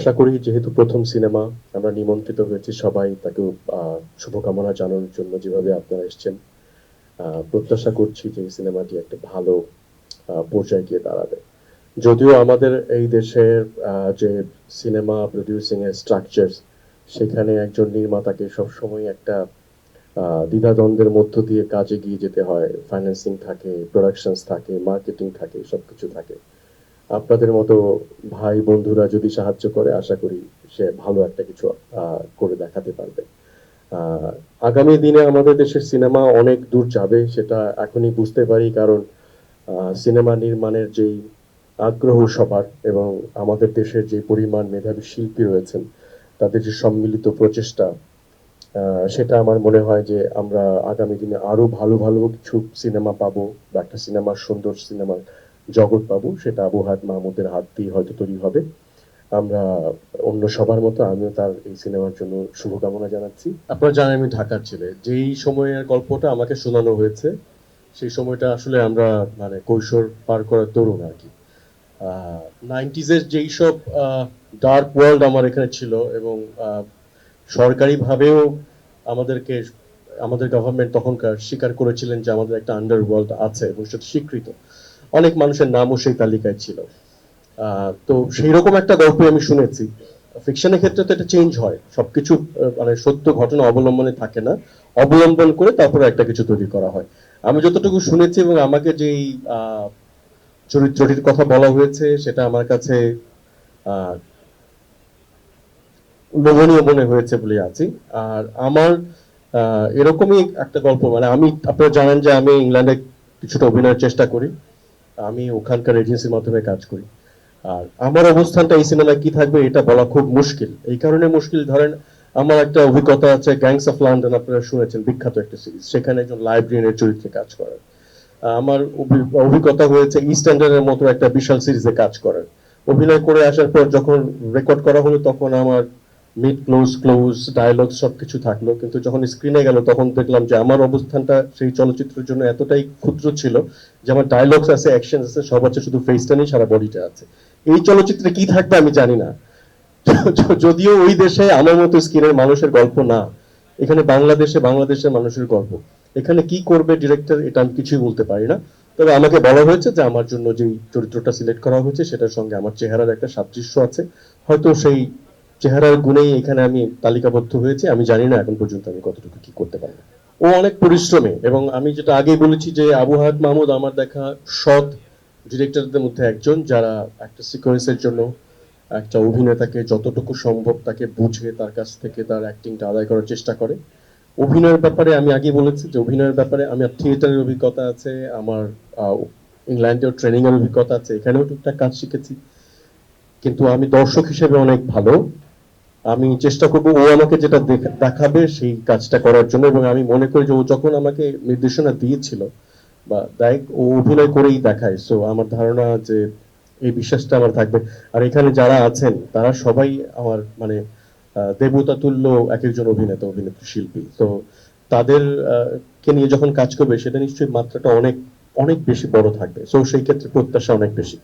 আশা করি যেহেতু প্রথম সিনেমা, আমরা নিমন্ত্রিত হয়েছি সবাই তাকে শুভকামনা জানানোর জন্য যেভাবে আপনারা এসেছেন। প্রত্যাশা করছি যে সিনেমাটি একটা ভালো পর্যায়ে গিয়ে দাঁড়াবে। যদিও আমাদের এই দেশের যে সিনেমা প্রডিউসিং এর স্ট্রাকচার সেখানে একজন নির্মাতাকে সবসময় একটা দ্বিধাদ্বন্দ্বের মধ্য দিয়ে কাজে গিয়ে যেতে হয়। ফাইন্যান্সিং থাকে প্রোডাকশনস থাকে মার্কেটিং থাকে, সবকিছু থাকে। আপনাদের মতো ভাই বন্ধুরা যদি সাহায্য করে, আশা করি সে ভালো একটা কিছু করে দেখাতে পারবে। আগামী দিনে আমাদের দেশের সিনেমা অনেক দূর যাবে, সেটা এখনই বুঝতে পারি, কারণ সিনেমা নির্মাণের যেই আগ্রহ সবার এবং আমাদের দেশের যে পরিমাণ মেধাবী শিল্পী রয়েছেন, তাদের যে সম্মিলিত প্রচেষ্টা সেটা আমার মনে হয় যে আমরা আগামী দিনে আরও ভালো ভালো কিছু সিনেমা পাবো, বা একটা সিনেমার, সুন্দর সিনেমার জগৎ পাবো, সেটা আবু হাত মাহমুদের হাত দিয়ে হয়তো তৈরি হবে। আমরা অন্য সবার মতো আমিও তার এই সিনেমার জন্য শুভকামনা জানাচ্ছি। আপনারা জানেন আমি ঢাকার ছেলে। যেই সময়ের গল্পটা আমাকে শোনানো হয়েছে, সেই সময়টা আসলে আমরা মানে কৈশোর পার করার তরুণ আর কি। নাইনটিজের যেই সব ডার্ক ওয়ার্ল্ড আমার এখানে ছিল এবং সরকারিভাবেও আমাদেরকে, আমাদের গভর্নমেন্ট তখনকার স্বীকার করেছিলেন যে আমাদের একটা আন্ডার ওয়ার্ল্ড আছে এবং সেটা স্বীকৃত। অনেক মানুষের নামও সেই তালিকায় ছিল। তো সেই রকম একটা গল্প আমি শুনেছি। ফিকশনের ক্ষেত্রে তো এটা চেঞ্জ হয়। সবকিছু মানে সত্য ঘটনা অবলম্বনে থাকে না। অবলম্বন করে তারপরে একটা কিছু তৈরি করা হয়। আমি যতটুকু শুনেছি এবং আমাকে যেই চরিত্রটির কথা বলা হয়েছে, সেটা আমার কাছে লোভনীয় মনে হয়েছে বলে আছি। আর আমার এরকমই একটা গল্প। মানে আমি, আপনারা জানেন যে আমি ইংল্যান্ডে কিছুটা অভিনয়ের চেষ্টা করি। আমি ওখানকার এজেন্সির মাধ্যমে কাজ করি। আর আমার অবস্থানটা এই সিনেমায় কি থাকবে এটা বলা খুব মুশকিল। এই কারণে মুশকিল, ধরেন আমার একটা অভিজ্ঞতা আছে গ্যাংস অফ লন্ডন আপনারা শুনেছেন, বিখ্যাত একটা সিরিজ সেখানে একজন লাইব্রেরিয়ানের চরিত্রে কাজ করার আমার অভি- অভিজ্ঞতা হয়েছে ইস্টার্নের মতো একটা বিশাল সিরিজে কাজ করার। অভিনয় করে আসার পর যখন রেকর্ড করা হলো, তখন আমার মিড ক্লোজ ক্লোজ ডায়লগ সবকিছু থাকল। কিন্তু যখন স্ক্রিনে গেল, তখন দেখলাম যে আমার অবস্থানটা সেই চলচ্চিত্রের জন্য এতটাই ক্ষুদ্র ছিল যে আমার ডায়লগস আছে অ্যাকশন আছে, সব আছে, শুধু ফেসটা নেই, সারা বডিটা আছে। এই চলচ্চিত্রে কি থাকবে আমি জানি না। যদিও ওই দেশে আমার মতো স্কিনের মানুষের গল্প না, এখানে বাংলাদেশে বাংলাদেশের মানুষের গল্প। এখানে কি করবে ডিরেক্টর এটা আমি কিছুই বলতে পারি না। তবে আমাকে বলা হয়েছে যে আমার জন্য যে চরিত্রটা সিলেক্ট করা হয়েছে, সেটার সঙ্গে আমার চেহারার একটা সাদৃশ্য আছে। হয়তো সেই চেহারার গুণেই এখানে আমি তালিকাবদ্ধ হয়েছি, আমি জানি না এখন পর্যন্ত আমি কতটুকু কি করতে পারব ও অনেক পরিশ্রমী এবং আমি যেটা আগেই বলেছি যে আবু হায়াত মাহমুদ আমার দেখা সৎ ডিরেক্টরদের মধ্যে একজন যারা একটা সিকোয়েন্সের জন্য একটা অভিনেতাকে যতটুকু সম্ভব তাকে বুঝে তার কাছ থেকে তার অ্যাক্টিংটা আদায় করার চেষ্টা করে। অভিনয়ের ব্যাপারে আমি আগে বলেছি যে অভিনয়ের ব্যাপারে আমার থিয়েটারের অভিজ্ঞতা আছে, আমার ইংল্যান্ডেও ট্রেনিং এর অভিজ্ঞতা আছে, এখানেও টুকটাক কাজ শিখেছি। কিন্তু আমি দর্শক হিসেবে অনেক ভালো। আমি চেষ্টা করব ও আমাকে যেটা দেখ- দেখাবে সেই কাজটা করার জন্য এবং আমি মনে করি যে ও যখন আমাকে নির্দেশনা দিয়েছিল বা দেখ ও অভিনয় করেই দেখায়। সো আমার ধারণা যে এই বিশ্বাসটা আমার থাকবে। আর এখানে যারা আছেন, তারা সবাই আমার মানে দেবতা তুল্য এক একজন অভিনেতা, অভিনেত্রী, শিল্পী। তো তাদের কে নিয়ে যখন কাজ করবে, সেটা নিশ্চয়ই মাত্রাটা অনেক অনেক বেশি বড় থাকবে। সো সেই ক্ষেত্রে প্রত্যাশা অনেক বেশি।